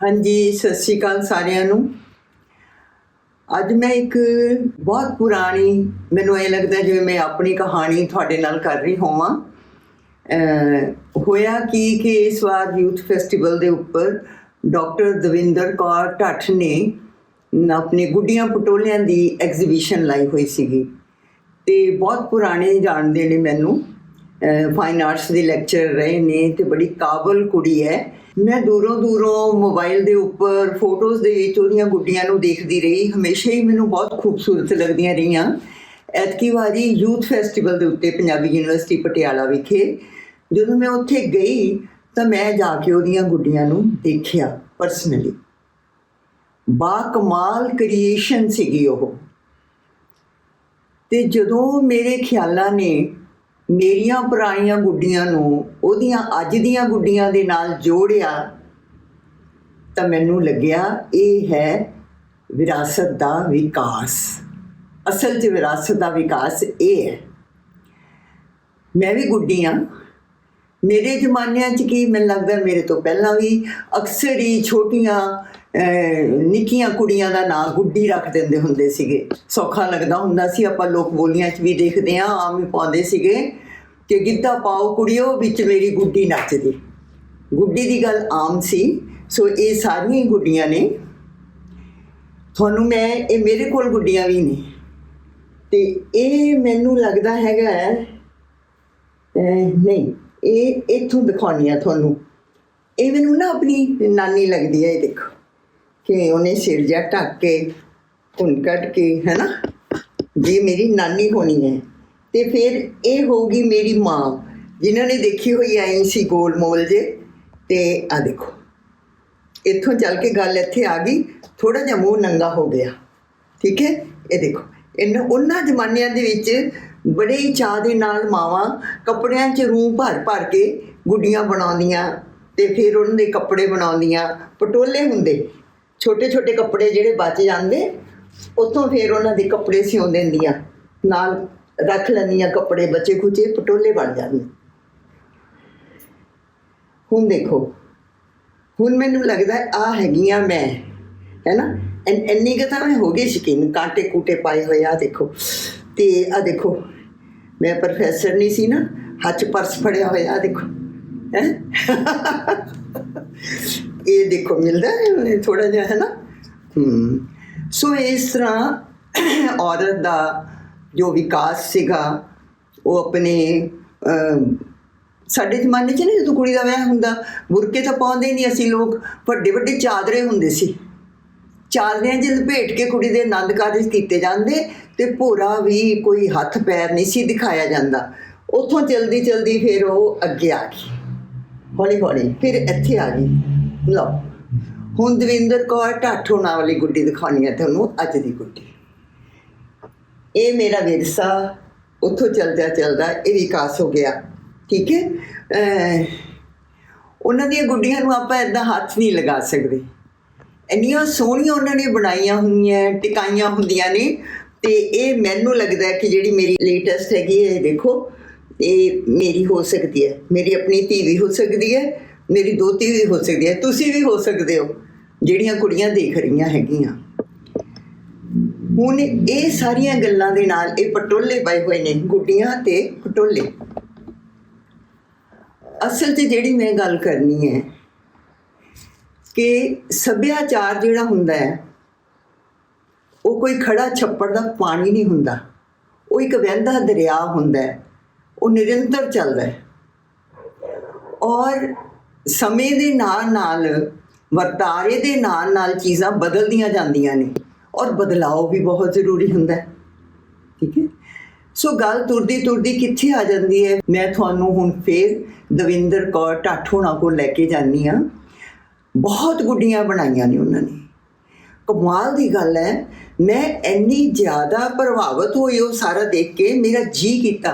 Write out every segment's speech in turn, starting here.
ਹਾਂਜੀ, ਸਤਿ ਸ਼੍ਰੀ ਅਕਾਲ ਸਾਰਿਆਂ ਨੂੰ। ਅੱਜ ਮੈਂ ਇੱਕ ਬਹੁਤ ਪੁਰਾਣੀ, ਮੈਨੂੰ ਇਹ ਲੱਗਦਾ ਜਿਵੇਂ ਮੈਂ ਆਪਣੀ ਕਹਾਣੀ ਤੁਹਾਡੇ ਨਾਲ ਕਰ ਰਹੀ ਹੋਵਾਂ। ਹੋਇਆ ਕੀ ਕਿ ਇਸ ਵਾਰ ਯੂਥ ਫੈਸਟੀਵਲ ਦੇ ਉੱਪਰ ਡਾਕਟਰ ਦਵਿੰਦਰ ਕੌਰ ਢੱਠ ਨੇ ਆਪਣੇ ਗੁੱਡੀਆਂ ਪਟੋਲਿਆਂ ਦੀ ਐਗਜ਼ੀਬਿਸ਼ਨ ਲਾਈ ਹੋਈ ਸੀਗੀ। ਤੇ ਬਹੁਤ ਪੁਰਾਣੇ ਜਾਣਦੇ ਨੇ ਮੈਨੂੰ। ਫਾਈਨ ਆਰਟਸ ਦੇ ਲੈਕਚਰ ਰਹੇ ਨੇ ਤੇ ਬੜੀ ਕਾਬਲ ਕੁੜੀ ਹੈ। ਮੈਂ ਦੂਰੋਂ ਦੂਰੋਂ ਮੋਬਾਈਲ ਦੇ ਉੱਪਰ ਫੋਟੋਜ਼ ਦੇ ਵਿੱਚ ਉਹਦੀਆਂ ਗੁੱਡੀਆਂ ਨੂੰ ਦੇਖਦੀ ਰਹੀ। ਹਮੇਸ਼ਾ ਹੀ ਮੈਨੂੰ ਬਹੁਤ ਖੂਬਸੂਰਤ ਲੱਗਦੀਆਂ ਰਹੀਆਂ। ਐਤਕੀ ਵਾਰੀ ਯੂਥ ਫੈਸਟੀਵਲ ਦੇ ਉੱਤੇ ਪੰਜਾਬੀ ਯੂਨੀਵਰਸਿਟੀ ਪਟਿਆਲਾ ਵਿਖੇ ਜਦੋਂ ਮੈਂ ਉੱਥੇ ਗਈ ਤਾਂ ਮੈਂ ਜਾ ਕੇ ਉਹਦੀਆਂ ਗੁੱਡੀਆਂ ਨੂੰ ਦੇਖਿਆ ਪਰਸਨਲੀ ਬਾ ਕਮਾਲ ਕ੍ਰੀਏਸ਼ਨ ਸੀਗੀ ਉਹ। ਤੇ ਜਦੋਂ ਮੇਰੇ ਖਿਆਲਾਂ ਨੇ ਮੇਰੀਆਂ ਪੁਰਾਣੀਆਂ ਗੁੱਡੀਆਂ ਨੂੰ ਉਹਦੀਆਂ ਅੱਜ ਦੀਆਂ ਗੁੱਡੀਆਂ ਦੇ ਨਾਲ ਜੋੜਿਆ ਤਾਂ ਮੈਨੂੰ ਲੱਗਿਆ ਇਹ ਹੈ ਵਿਰਾਸਤ ਦਾ ਵਿਕਾਸ। ਅਸਲ 'ਚ ਵਿਰਾਸਤ ਦਾ ਵਿਕਾਸ ਇਹ ਹੈ। ਮੈਂ ਵੀ ਗੁੱਡੀਆਂ ਮੇਰੇ ਜ਼ਮਾਨਿਆਂ 'ਚ ਕੀ ਮੈਨੂੰ ਲੱਗਦਾ ਮੇਰੇ ਤੋਂ ਪਹਿਲਾਂ ਵੀ ਅਕਸਰ ਹੀ ਛੋਟੀਆਂ ਨਿੱਕੀਆਂ ਕੁੜੀਆਂ ਦਾ ਨਾਂ ਗੁੱਡੀ ਰੱਖ ਦਿੰਦੇ ਹੁੰਦੇ ਸੀਗੇ। ਸੌਖਾ ਲੱਗਦਾ ਹੁੰਦਾ ਸੀ, ਆਪਾਂ ਲੋਕ ਬੋਲੀਆਂ 'ਚ ਵੀ ਦੇਖਦੇ ਆ ਆਮ ਹੀ ਪਾਉਂਦੇ ਸੀਗੇ ਕਿ ਗਿੱਧਾ ਪਾਓ ਕੁੜੀਓ, ਵਿੱਚ ਮੇਰੀ ਗੁੱਡੀ ਨੱਚਦੀ। ਗੁੱਡੀ ਦੀ ਗੱਲ ਆਮ ਸੀ, ਸੋ ਇਹ ਸਾਰੀਆਂ ਹੀ ਗੁੱਡੀਆਂ ਨੇ। ਤੁਹਾਨੂੰ ਮੈਂ, ਇਹ ਮੇਰੇ ਕੋਲ ਗੁੱਡੀਆਂ ਵੀ ਨੇ। ਤੇ ਇਹ ਮੈਨੂੰ ਲੱਗਦਾ ਹੈਗਾ, ਅਹ, ਨਹੀਂ। ਇਹ ਇੱਥੋਂ ਦਿਖਾਉਣੀ ਆ ਤੁਹਾਨੂੰ। ਇਹ ਮੈਨੂੰ ਨਾ ਆਪਣੀ ਨਾਨੀ ਲੱਗਦੀ ਹੈ ਇਹ ਦੇਖੋ। ਕਿ ਉਹਨੇ ਸਿਰ ਜਿਹਾ ਢੱਕ ਕੇ, ਧੁੰਨ ਕੱਢ ਕੇ ਹੈ ਨਾ ਜੀ ਮੇਰੀ ਨਾਨੀ ਹੋਣੀ ਹੈ, ਤੇ ਫਿਰ ਇਹ ਹੋਊਗੀ ਮੇਰੀ ਮਾਂ, ਜਿਨ੍ਹਾਂ ਨੇ ਦੇਖੀ ਹੋਈ ਐਂ ਸੀ ਗੋਲ ਮੋਲ ਜੇ। ਤੇ ਆ ਦੇਖੋ, ਇੱਥੋਂ ਚੱਲ ਕੇ ਗੱਲ ਇੱਥੇ ਆ ਗਈ ਥੋੜਾ ਜਿਹਾ ਮੂੰਹ ਨੰਗਾ ਹੋ ਗਿਆ। ਠੀਕ ਹੈ? ਇਹ ਦੇਖੋ, ਇਹਨਾਂ, ਉਹਨਾਂ ਜ਼ਮਾਨਿਆਂ ਦੇ ਵਿੱਚ ਬੜੇ ਹੀ ਚਾਅ ਦੇ ਨਾਲ ਮਾਵਾਂ ਕੱਪੜਿਆਂ 'ਚ ਰੂਹ ਭਰ ਭਰ ਕੇ ਗੁੱਡੀਆਂ ਬਣਾਉਂਦੀਆਂ ਤੇ ਫਿਰ ਉਹਨਾਂ ਦੇ ਕੱਪੜੇ ਬਣਾਉਂਦੀਆਂ। ਪਟੋਲੇ ਹੁੰਦੇ, ਛੋਟੇ ਛੋਟੇ ਕੱਪੜੇ ਜਿਹੜੇ ਬਚ ਜਾਂਦੇ, ਉੱਥੋਂ ਫਿਰ ਉਹਨਾਂ ਦੇ ਕੱਪੜੇ ਸਿਉਂ ਦਿੰਦੀਆਂ। ਨਾਲ ਰੱਖ ਲੈਂਦੀਆਂ ਕੱਪੜੇ ਬਚੇ ਖੁਚੇ ਪਟੋਲੇ ਬਣ ਜਾਂਦੇ। ਹੁਣ ਦੇਖੋ, ਹੁਣ ਮੈਨੂੰ ਲੱਗਦਾ ਆ ਹੈਗੀਆਂ ਮੈਂ, ਹੈਨਾ? ਐਨ ਇੰਨੀ ਕੁ ਤਾਂ ਮੈਂ ਹੋ ਗਈ ਸ਼ਕੀਨ ਕਾਂਟੇ ਕੂਟੇ ਪਾਏ ਹੋਏ ਆ ਦੇਖੋ। ਤੇ ਆ ਦੇਖੋ ਮੈਂ ਪ੍ਰੋਫੈਸਰ ਨਹੀਂ ਸੀ ਨਾ, ਹੱਥ ਪਰਸ ਫੜਿਆ ਹੋਇਆ ਦੇਖੋ। ਹੈ? ਇਹ ਦੇਖੋ, ਮਿਲਦਾ ਹੈ ਥੋੜਾ ਜਿਹਾ, ਹੈ ਨਾ? ਹੂੰ। ਸੋ ਇਸ ਤਰ੍ਹਾਂ ਔਰਤ ਦਾ ਜੋ ਵਿਕਾਸ ਸੀਗਾ, ਉਹ ਆਪਣੇ ਸਾਡੇ ਜ਼ਮਾਨੇ 'ਚ ਨਹੀਂ ਜਦੋਂ ਕੁੜੀ ਦਾ ਵਿਆਹ ਹੁੰਦਾ, ਬੁਰਕੇ ਤਾਂ ਪਾਉਂਦੇ ਨਹੀਂ ਅਸੀਂ ਲੋਕ ਵੱਡੇ ਵੱਡੇ ਚਾਦਰੇ ਹੁੰਦੇ ਸੀ। ਚਾਦਰਿਆਂ 'ਚ ਲਪੇਟ ਕੇ ਕੁੜੀ ਦੇ ਆਨੰਦ ਕਾਰਜ ਕੀਤੇ ਜਾਂਦੇ ਤੇ ਭੋਰਾ ਵੀ ਕੋਈ ਹੱਥ ਪੈਰ ਨਹੀਂ ਸੀ ਦਿਖਾਇਆ ਜਾਂਦਾ। ਉੱਥੋਂ ਜਲਦੀ ਚਲਦੀ ਫਿਰ ਉਹ ਅੱਗੇ ਆ ਗਈ। ਹੌਲੀ ਹੌਲੀ ਫਿਰ ਇੱਥੇ ਆ ਗਈ। ਲਓ, ਹੁਣ ਦਵਿੰਦਰ ਕੌਰ ਢਾਠੋ ਨਾਂ ਵਾਲੀ ਗੁੱਡੀ ਦਿਖਾਉਣੀ ਹੈ ਤੁਹਾਨੂੰ ਅੱਜ ਦੀ ਗੁੱਡੀ। ਇਹ ਮੇਰਾ ਵਿਰਸਾ, ਉੱਥੋਂ ਚੱਲਦਾ ਚੱਲਦਾ ਇਹ ਵਿਕਾਸ ਹੋ ਗਿਆ। ਠੀਕ ਹੈ? ਉਹਨਾਂ ਦੀਆਂ ਗੁੱਡੀਆਂ ਨੂੰ ਆਪਾਂ ਇਦਾਂ ਹੱਥ ਨਹੀਂ ਲਗਾ ਸਕਦੇ। ਇੰਨੀਆਂ ਸੋਹਣੀਆਂ ਉਹਨਾਂ ਨੇ ਬਣਾਈਆਂ ਹੋਈਆਂ, ਟਿਕਾਈਆਂ ਹੁੰਦੀਆਂ ਨੇ। ਤੇ ਇਹ ਮੈਨੂੰ ਲੱਗਦਾ ਕਿ ਜਿਹੜੀ ਮੇਰੀ ਲੇਟੈਸਟ ਹੈਗੀ ਹੈ, ਇਹ ਦੇਖੋ, ਇਹ ਮੇਰੀ ਹੋ ਸਕਦੀ ਹੈ। ਮੇਰੀ ਆਪਣੀ ਧੀ ਵੀ ਹੋ ਸਕਦੀ ਹੈ, ਮੇਰੀ ਦੋਤੀ ਵੀ ਹੋ ਸਕਦੀ ਹੈ। ਤੁਸੀਂ ਵੀ ਹੋ ਸਕਦੇ ਹੋ, ਜਿਹੜੀਆਂ ਕੁੜੀਆਂ ਦੇਖ ਰਹੀਆਂ ਹੈਗੀਆਂ। ਹੁਣ ਇਹ ਸਾਰੀਆਂ ਗੱਲਾਂ ਦੇ ਨਾਲ ਇਹ ਪਟੋਲੇ ਪਏ ਹੋਏ ਨੇ, ਗੁੱਡੀਆਂ ਤੇ ਪਟੋਲੇ। ਅਸਲ 'ਚ ਜਿਹੜੀ ਮੈਂ ਗੱਲ ਕਰਨੀ ਹੈ ਕਿ ਸੱਭਿਆਚਾਰ ਜਿਹੜਾ ਹੁੰਦਾ ਹੈ, ਉਹ ਕੋਈ ਖੜਾ ਛੱਪੜ ਦਾ ਪਾਣੀ ਨਹੀਂ ਹੁੰਦਾ। ਉਹ ਇੱਕ ਵਹਿੰਦਾ ਦਰਿਆ ਹੁੰਦਾ ਹੈ। ਉਹ ਨਿਰੰਤਰ ਚੱਲਦਾ ਹੈ। ਔਰ ਸਮੇਂ ਦੇ ਨਾਲ ਨਾਲ, ਵਰਤਾਰੇ ਦੇ ਨਾਲ ਨਾਲ ਚੀਜ਼ਾਂ ਬਦਲਦੀਆਂ ਜਾਂਦੀਆਂ ਨੇ। ਔਰ ਬਦਲਾਅ ਵੀ ਬਹੁਤ ਜ਼ਰੂਰੀ ਹੁੰਦਾ ਹੈ। ਠੀਕ ਹੈ? ਸੋ ਗੱਲ ਤੁਰਦੀ ਤੁਰਦੀ ਕਿੱਥੇ ਆ ਜਾਂਦੀ ਹੈ? ਮੈਂ ਤੁਹਾਨੂੰ ਹੁਣ ਫੇਰ ਦਵਿੰਦਰ ਕੌਰ ਢਾਠੋਣਾ ਕੋਲ ਲੈ ਕੇ ਜਾਨੀ ਆ ਬਹੁਤ ਗੁੱਡੀਆਂ ਬਣਾਈਆਂ ਨੇ ਉਹਨਾਂ ਨੇ। ਕਮਾਲ ਦੀ ਗੱਲ ਹੈ, ਮੈਂ ਇੰਨੀ ਜ਼ਿਆਦਾ ਪ੍ਰਭਾਵਿਤ ਹੋਈ ਉਹ ਸਾਰਾ ਦੇਖ ਕੇ, ਮੇਰਾ ਜੀ ਕੀਤਾ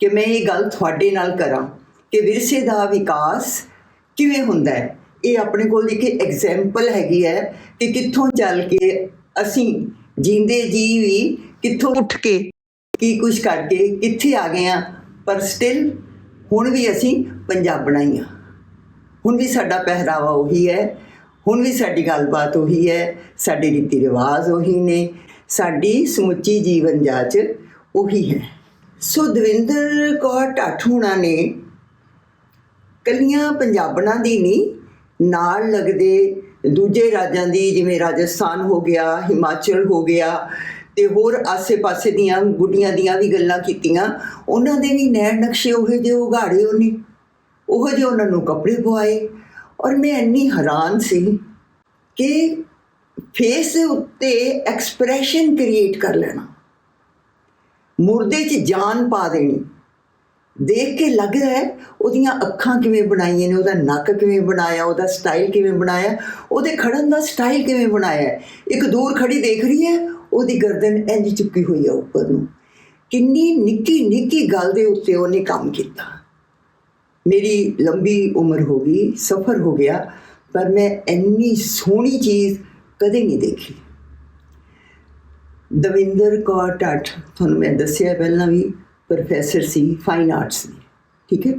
ਕਿ ਮੈਂ ਇਹ ਗੱਲ ਤੁਹਾਡੇ ਨਾਲ ਕਰਾਂ ਕਿ ਵਿਰਸੇ ਦਾ ਵਿਕਾਸ ਕਿਵੇਂ ਹੁੰਦਾ ਹੈ। ਇਹ ਆਪਣੇ ਕੋਲ ਇੱਕ ਐਗਜ਼ਾਮਪਲ ਹੈਗੀ ਹੈ ਕਿ ਕਿੱਥੋਂ ਚੱਲ ਕੇ ਅਸੀਂ ਜਿੰਦੇ ਜੀ ਵੀ ਕਿੱਥੋਂ ਉੱਠ ਕੇ ਕੀ ਕੁਝ ਕਰਕੇ ਕਿੱਥੇ ਆ ਗਏ ਆ ਪਰ ਸਟਿਲ ਹੁਣ ਵੀ ਅਸੀਂ ਪੰਜਾਬ ਬਣਾਈਆਂ ਹੁਣ ਵੀ ਸਾਡਾ ਪਹਿਰਾਵਾ ਉਹੀ ਹੈ। ਹੁਣ ਵੀ ਸਾਡੀ ਗੱਲਬਾਤ ਉਹੀ ਹੈ। ਸਾਡੇ ਰੀਤੀ ਰਿਵਾਜ ਉਹੀ ਨੇ। ਸਾਡੀ ਸਮੁੱਚੀ ਜੀਵਨ ਜਾਚ ਉਹੀ ਹੈ। ਸੋ ਦਵਿੰਦਰ ਕੌਰ ਢਾਠੂਣਾ ਨੇ ਕੱਲੀਆਂ ਪੰਜਾਬਣਾਂ ਦੀ ਨਹੀਂ, ਨਾਲ ਲੱਗਦੇ ਦੂਜੇ ਰਾਜਾਂ ਦੀ, ਜਿਵੇਂ ਰਾਜਸਥਾਨ ਹੋ ਗਿਆ, ਹਿਮਾਚਲ ਹੋ ਗਿਆ ਤੇ ਹੋਰ ਆਸੇ-ਪਾਸੇ ਦੀਆਂ ਗੁੱਡੀਆਂ ਦੀਆਂ ਵੀ ਗੱਲਾਂ ਕੀਤੀਆਂ, ਉਹਨਾਂ ਦੇ ਵੀ ਨੈਣ ਨਕਸ਼ੇ ਉਹੇ ਜਿਹੇ ਉਗਾੜੇ ਉਹਨੇ। ਉਹ ਜਿਹੇ ਉਹਨਾਂ ਨੂੰ ਕੱਪੜੇ ਪਵਾਏ ਔਰ ਮੈਂ ਇੰਨੀ ਹੈਰਾਨ ਸੀ ਕਿ ਫੇਸ ਦੇ ਉੱਤੇ ਐਕਸਪ੍ਰੈਸ਼ਨ ਕ੍ਰੀਏਟ ਕਰ ਲੈਣਾ। ਮੁਰਦੇ 'ਚ ਜਾਨ ਪਾ ਦੇਣੀ। ਦੇਖ ਕੇ ਲੱਗਦਾ ਹੈ ਉਹਦੀਆਂ ਅੱਖਾਂ ਕਿਵੇਂ ਬਣਾਈਆਂ ਨੇ, ਉਹਦਾ ਨੱਕ ਕਿਵੇਂ ਬਣਾਇਆ, ਉਹਦਾ ਸਟਾਈਲ ਕਿਵੇਂ ਬਣਾਇਆ, ਉਹਦੇ ਖੜਨ ਦਾ ਸਟਾਈਲ ਕਿਵੇਂ ਬਣਾਇਆ। ਇੱਕ ਦੂਰ ਖੜੀ ਦੇਖ ਰਹੀ ਹੈ, ਉਹਦੀ ਗਰਦਨ ਇੰਜ ਚੁੱਕੀ ਹੋਈ ਹੈ ਉੱਪਰ ਨੂੰ। ਕਿੰਨੀ ਨਿੱਕੀ ਨਿੱਕੀ ਗੱਲ ਦੇ ਉੱਤੇ ਉਹਨੇ ਕੰਮ ਕੀਤਾ। ਮੇਰੀ ਲੰਬੀ ਉਮਰ ਹੋ ਗਈ, ਸਫਰ ਹੋ ਗਿਆ, ਪਰ ਮੈਂ ਇੰਨੀ ਸੋਹਣੀ ਚੀਜ਼ ਕਦੇ ਨਹੀਂ ਦੇਖੀ। ਦਵਿੰਦਰ ਕੌਰ ਟੱਟ, ਤੁਹਾਨੂੰ ਮੈਂ ਦੱਸਿਆ ਪਹਿਲਾਂ ਵੀ, ਪ੍ਰੋਫੈਸਰ ਸੀ ਫਾਈਨ ਆਰਟਸ ਦੀ, ਠੀਕ ਹੈ?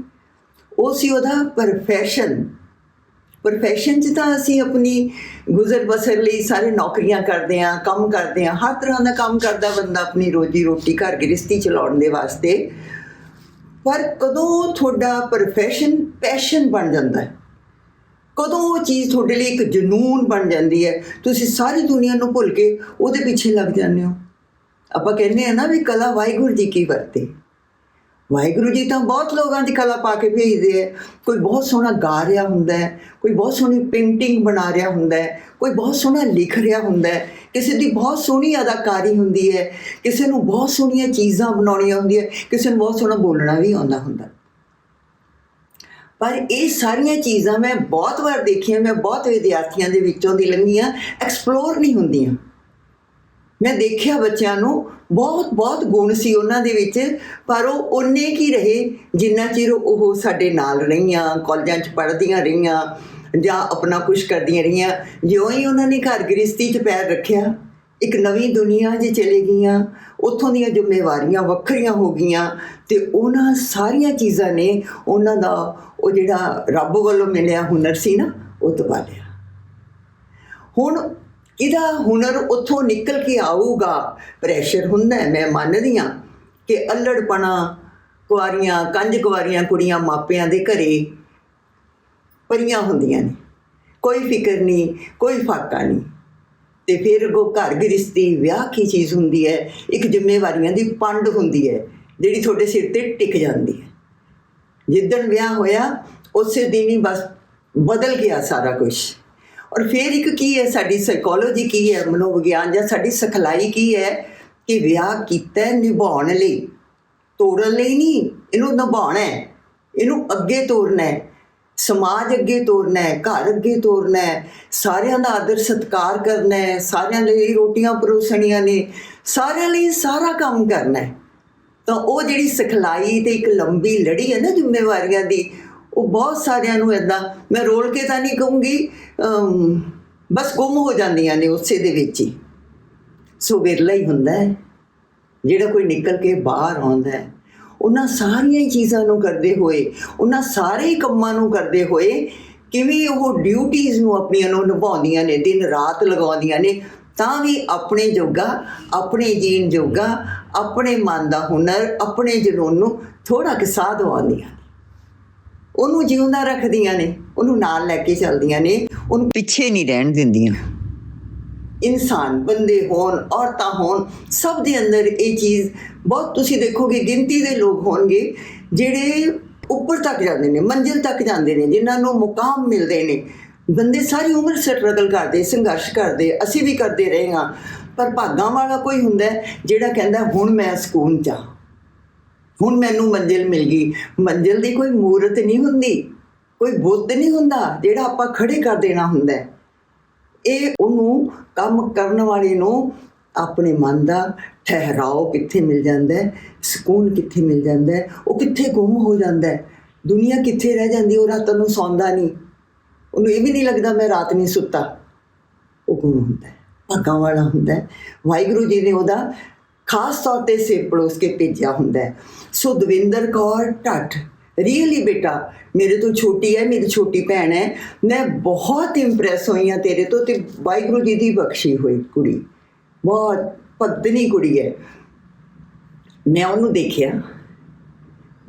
ਉਹ ਸੀ ਉਹਦਾ ਪ੍ਰੋਫੈਸ਼ਨ ਪ੍ਰੋਫੈਸ਼ਨ 'ਚ ਤਾਂ ਅਸੀਂ ਆਪਣੀ ਗੁਜ਼ਰ ਬਸਰ ਲਈ ਸਾਰੇ ਨੌਕਰੀਆਂ ਕਰਦੇ ਆਂ ਕੰਮ ਕਰਦੇ ਆਂ ਹਰ ਤਰ੍ਹਾਂ ਦਾ ਕੰਮ ਕਰਦਾ ਬੰਦਾ ਆਪਣੀ ਰੋਜੀ ਰੋਟੀ ਘਰ ਗ੍ਰਸਤੀ ਚਲਾਉਣ ਦੇ ਵਾਸਤੇ। ਪਰ ਕਦੋਂ ਤੁਹਾਡਾ ਪ੍ਰੋਫੈਸ਼ਨ ਪੈਸ਼ਨ ਬਣ ਜਾਂਦਾ ਹੈ? ਕਦੋਂ ਉਹ ਚੀਜ਼ ਤੁਹਾਡੇ ਲਈ ਇੱਕ ਜਨੂਨ ਬਣ ਜਾਂਦੀ ਹੈ? ਤੁਸੀਂ ਸਾਰੀ ਦੁਨੀਆ ਨੂੰ ਭੁੱਲ ਕੇ ਉਹਦੇ ਪਿੱਛੇ ਲੱਗ ਜਾਂਦੇ ਹੋ। ਆਪਾਂ ਕਹਿੰਦੇ ਆ ਨਾ ਵੀ ਕਲਾ ਵਾਹਿਗੁਰੂ ਜੀ ਕੀ ਵਰਤੇ। ਵਾਹਿਗੁਰੂ ਜੀ ਤਾਂ ਬਹੁਤ ਲੋਕਾਂ ਦੀ ਕਲਾ ਪਾ ਕੇ ਭੇਜਦੇ ਹੈ ਕੋਈ ਬਹੁਤ ਸੋਹਣਾ ਗਾ ਰਿਹਾ ਹੁੰਦਾ ਹੈ ਕੋਈ ਬਹੁਤ ਸੋਹਣੀ ਪੇਂਟਿੰਗ ਬਣਾ ਰਿਹਾ ਹੁੰਦਾ ਹੈ ਕੋਈ ਬਹੁਤ ਸੋਹਣਾ ਲਿਖ ਰਿਹਾ ਹੁੰਦਾ ਹੈ ਕਿਸੇ ਦੀ ਬਹੁਤ ਸੋਹਣੀ ਅਦਾਕਾਰੀ ਹੁੰਦੀ ਹੈ ਕਿਸੇ ਨੂੰ ਬਹੁਤ ਸੋਹਣੀਆਂ ਚੀਜ਼ਾਂ ਬਣਾਉਣੀਆਂ ਹੁੰਦੀਆਂ ਕਿਸੇ ਨੂੰ ਬਹੁਤ ਸੋਹਣਾ ਬੋਲਣਾ ਵੀ ਆਉਂਦਾ ਹੁੰਦਾ। ਪਰ ਇਹ ਸਾਰੀਆਂ ਚੀਜ਼ਾਂ ਮੈਂ ਬਹੁਤ ਵਾਰ ਦੇਖੀਆਂ, ਮੈਂ ਬਹੁਤ ਵਿਦਿਆਰਥੀਆਂ ਦੇ ਵਿੱਚੋਂ ਦੀ ਲੰਘੀਆਂ ਐਕਸਪਲੋਰ ਨਹੀਂ ਹੁੰਦੀਆਂ। ਮੈਂ ਦੇਖਿਆ ਬੱਚਿਆਂ ਨੂੰ, ਬਹੁਤ ਬਹੁਤ ਗੁਣ ਸੀ ਉਹਨਾਂ ਦੇ ਵਿੱਚ, ਪਰ ਉਹ ਓਨੇ ਕੀ ਰਹੇ, ਜਿੰਨਾ ਚਿਰ ਉਹ ਸਾਡੇ ਨਾਲ ਰਹੀਆਂ, ਕਾਲਜਾਂ 'ਚ ਪੜ੍ਹਦੀਆਂ ਰਹੀਆਂ, ਜਾਂ ਆਪਣਾ ਕੁਝ ਕਰਦੀਆਂ ਰਹੀਆਂ, ਜਿਉਂ ਹੀ ਉਹਨਾਂ ਨੇ ਘਰ ਗ੍ਰਸਤੀ 'ਚ ਪੈਰ ਰੱਖਿਆ, ਇੱਕ ਨਵੀਂ ਦੁਨੀਆ 'ਚ ਚਲੇ ਗਈਆਂ, ਉੱਥੋਂ ਦੀਆਂ ਜ਼ਿੰਮੇਵਾਰੀਆਂ ਵੱਖਰੀਆਂ ਹੋ ਗਈਆਂ, ਤੇ ਉਹਨਾਂ ਸਾਰੀਆਂ ਚੀਜ਼ਾਂ ਨੇ ਉਹਨਾਂ ਦਾ ਉਹ ਜਿਹੜਾ ਰੱਬ ਵੱਲੋਂ ਮਿਲਿਆ ਹੁਨਰ ਸੀ ਨਾ, ਉਹ ਦਬਾ ਲਿਆ। ਹੁਣ ਇਹਦਾ ਹੁਨਰ ਉੱਥੋਂ ਨਿਕਲ ਕੇ ਆਊਗਾ। ਪ੍ਰੈਸ਼ਰ ਹੁੰਦਾ ਮੈਂ ਮੰਨਦੀ ਹਾਂ ਕਿ ਅਲੜਪਣਾ ਕੁਆਰੀਆਂ, ਕੰਜ ਕੁਆਰੀਆਂ ਕੁੜੀਆਂ ਮਾਪਿਆਂ ਦੇ ਘਰੇ ਪਰੀਆਂ ਹੁੰਦੀਆਂ ਨੇ। ਕੋਈ ਫਿਕਰ ਨਹੀਂ, ਕੋਈ ਫਾਕਾ ਨਹੀਂ। ਤੇ ਫਿਰ ਉਹ ਘਰ ਗ੍ਰਿਸ਼ਤੀ ਵਿਆਹ ਕੀ ਚੀਜ਼ ਹੁੰਦੀ ਹੈ? ਇੱਕ ਜ਼ਿੰਮੇਵਾਰੀਆਂ ਦੀ ਪੰਡ ਹੁੰਦੀ ਹੈ, ਜਿਹੜੀ ਤੁਹਾਡੇ ਸਿਰ ਤੇ ਟਿਕ ਜਾਂਦੀ ਹੈ। ਜਿੱਦਣ ਵਿਆਹ ਹੋਇਆ, ਉਸੇ ਦਿਨ ਹੀ ਬਸ ਬਦਲ ਗਿਆ ਸਾਰਾ ਕੁਝ ਔਰ ਫਿਰ ਇੱਕ ਕੀ ਹੈ, ਸਾਡੀ ਸਾਈਕੋਲੋਜੀ ਕੀ ਹੈ, ਮਨੋਵਿਗਿਆਨ ਜਾਂ ਸਾਡੀ ਸਿਖਲਾਈ ਕੀ ਹੈ ਕਿ ਵਿਆਹ ਕੀਤਾ ਨਿਭਾਉਣ ਲਈ। ਤੋੜਨ ਲਈ ਨਹੀਂ, ਇਹਨੂੰ ਨਿਭਾਉਣਾ ਹੈ। ਇਹਨੂੰ ਅੱਗੇ ਤੋਰਨਾ ਹੈ। ਸਮਾਜ ਅੱਗੇ ਤੋਰਨਾ ਹੈ, ਘਰ ਅੱਗੇ ਤੋਰਨਾ ਹੈ। ਸਾਰਿਆਂ ਦਾ ਆਦਰ ਸਤਿਕਾਰ ਕਰਨਾ ਹੈ। ਸਾਰਿਆਂ ਲਈ ਰੋਟੀਆਂ ਪਰੋਸਣੀਆਂ ਨੇ। ਸਾਰਿਆਂ ਲਈ ਸਾਰਾ ਕੰਮ ਕਰਨਾ ਹੈ। ਤਾਂ ਉਹ ਜਿਹੜੀ ਸਿਖਲਾਈ ਤੇ ਇੱਕ ਲੰਬੀ ਲੜੀ ਹੈ ਨਾ ਜ਼ਿੰਮੇਵਾਰੀਆਂ ਦੀ ਉਹ ਬਹੁਤ ਸਾਰਿਆਂ ਨੂੰ ਇਦਾਂ ਮੈਂ ਰੋਲ ਕੇ ਤਾਂ ਨਹੀਂ ਕਹੂੰਗੀ ਬਸ ਗੁੰਮ ਹੋ ਜਾਂਦੀਆਂ ਨੇ ਉਸੇ ਦੇ ਵਿੱਚ ਹੀ। ਸੋ ਵਿਰਲਾ ਹੀ ਹੁੰਦਾ ਹੈ। ਜਿਹੜਾ ਕੋਈ ਨਿਕਲ ਕੇ ਬਾਹਰ ਆਉਂਦਾ ਹੈ, ਉਹਨਾਂ ਸਾਰੀਆਂ ਹੀ ਚੀਜ਼ਾਂ ਨੂੰ ਕਰਦੇ ਹੋਏ, ਉਹਨਾਂ ਸਾਰੇ ਹੀ ਕੰਮਾਂ ਨੂੰ ਕਰਦੇ ਹੋਏ, ਕਿਵੇਂ ਉਹ ਡਿਊਟੀਆਂ ਨੂੰ ਆਪਣੀਆਂ ਨੂੰ ਨਿਭਾਉਂਦੀਆਂ ਨੇ, ਦਿਨ ਰਾਤ ਲਗਾਉਂਦੀਆਂ ਨੇ, ਤਾਂ ਵੀ ਆਪਣੇ ਜੋਗਾ, ਆਪਣੇ ਜੀਣ ਜੋਗਾ, ਆਪਣੇ ਮਨ ਦਾ ਹੁਨਰ, ਆਪਣੇ ਜਨੂਨ ਨੂੰ ਥੋੜਾ ਕਿ ਸਾਹ ਦਵਾਉਂਦੀਆਂ ਨੇ। ਉਹਨੂੰ ਜਿਉਂਦਾ ਰੱਖਦੀਆਂ ਨੇ, ਉਹਨੂੰ ਨਾਲ ਲੈ ਕੇ ਚੱਲਦੀਆਂ ਨੇ, ਉਹਨੂੰ ਪਿੱਛੇ ਨਹੀਂ ਰਹਿਣ ਦਿੰਦੀਆਂ। ਇਨਸਾਨ, ਬੰਦੇ ਹੋਣ, ਔਰਤਾਂ ਹੋਣ, ਸਭ ਦੇ ਅੰਦਰ ਇਹ ਚੀਜ਼, ਬਹੁਤ ਤੁਸੀਂ ਦੇਖੋਗੇ ਗਿਣਤੀ ਦੇ ਲੋਕ ਹੋਣਗੇ, ਜਿਹੜੇ ਉੱਪਰ ਤੱਕ ਜਾਂਦੇ ਨੇ, ਮੰਜ਼ਿਲ ਤੱਕ ਜਾਂਦੇ ਨੇ, ਜਿਨ੍ਹਾਂ ਨੂੰ ਮੁਕਾਮ ਮਿਲਦੇ ਨੇ। ਬੰਦੇ ਸਾਰੀ ਉਮਰ ਸਟਰਗਲ ਕਰਦੇ, ਸੰਘਰਸ਼ ਕਰਦੇ, ਅਸੀਂ ਵੀ ਕਰਦੇ ਰਹੇ ਹਾਂ। ਪਰ ਭਾਗਾਂ ਵਾਲਾ ਕੋਈ ਹੁੰਦਾ ਜਿਹੜਾ ਕਹਿੰਦਾ, ਹੁਣ ਮੈਂ ਸਕੂਨ ਚ ਹੁਣ ਮੈਨੂੰ ਮੰਜ਼ਿਲ ਮਿਲ ਗਈ। ਮੰਜ਼ਿਲ ਦੀ ਕੋਈ ਮੂਰਤ ਨਹੀਂ ਹੁੰਦੀ, ਕੋਈ ਬੁੱਧ ਨਹੀਂ ਹੁੰਦਾ ਜਿਹੜਾ ਆਪਾਂ ਖੜੇ ਕਰ ਦੇਣਾ ਹੁੰਦਾ ਇਹ ਉਹਨੂੰ ਕੰਮ ਕਰਨ ਵਾਲੇ ਨੂੰ ਆਪਣੇ ਮਨ ਦਾ ਠਹਿਰਾਓ ਕਿੱਥੇ ਮਿਲ ਜਾਂਦਾ ਹੈ, ਸਕੂਨ ਕਿੱਥੇ ਮਿਲ ਜਾਂਦਾ ਹੈ, ਉਹ ਕਿੱਥੇ ਗੁੰਮ ਹੋ ਜਾਂਦਾ ਹੈ। ਦੁਨੀਆ ਕਿੱਥੇ ਰਹਿ ਜਾਂਦੀ ਉਹ ਰਾਤ ਨੂੰ ਸੌਂਦਾ ਨਹੀਂ। ਉਹਨੂੰ ਇਹ ਵੀ ਨਹੀਂ ਲੱਗਦਾ ਮੈਂ ਰਾਤ ਨਹੀਂ ਸੁੱਤਾ। ਉਹ ਗੁੰਮ ਹੁੰਦਾ ਹੈ, ਭਾਗਾਂ ਵਾਲਾ ਹੁੰਦਾ ਹੈ। ਵਾਹਿਗੁਰੂ ਜੀ ਨੇ ਉਹਦਾ ਖਾਸ ਤੌਰ ਤੇ ਸਿਰ ਪੜੋਸ ਕੇ ਭੇਜਿਆ ਹੁੰਦਾ ਹੈ। ਸੋ ਦਵਿੰਦਰ ਕੌਰ ਢੱਟ ਰੀਅਲੀ ਬੇਟਾ, ਮੇਰੇ ਤੋਂ ਛੋਟੀ ਹੈ, ਮੇਰੀ ਛੋਟੀ ਭੈਣ ਹੈ। ਮੈਂ ਬਹੁਤ ਇੰਪ੍ਰੈਸ ਹੋਈ ਹਾਂ ਤੇਰੇ ਤੋਂ ਤੇ ਵਾਹਿਗੁਰੂ ਜੀ ਦੀ ਬਖਸ਼ੀ ਹੋਈ ਕੁੜੀ। ਬਹੁਤ ਭਗਤਨੀ ਕੁੜੀ ਹੈ। ਮੈਂ ਉਹਨੂੰ ਦੇਖਿਆ।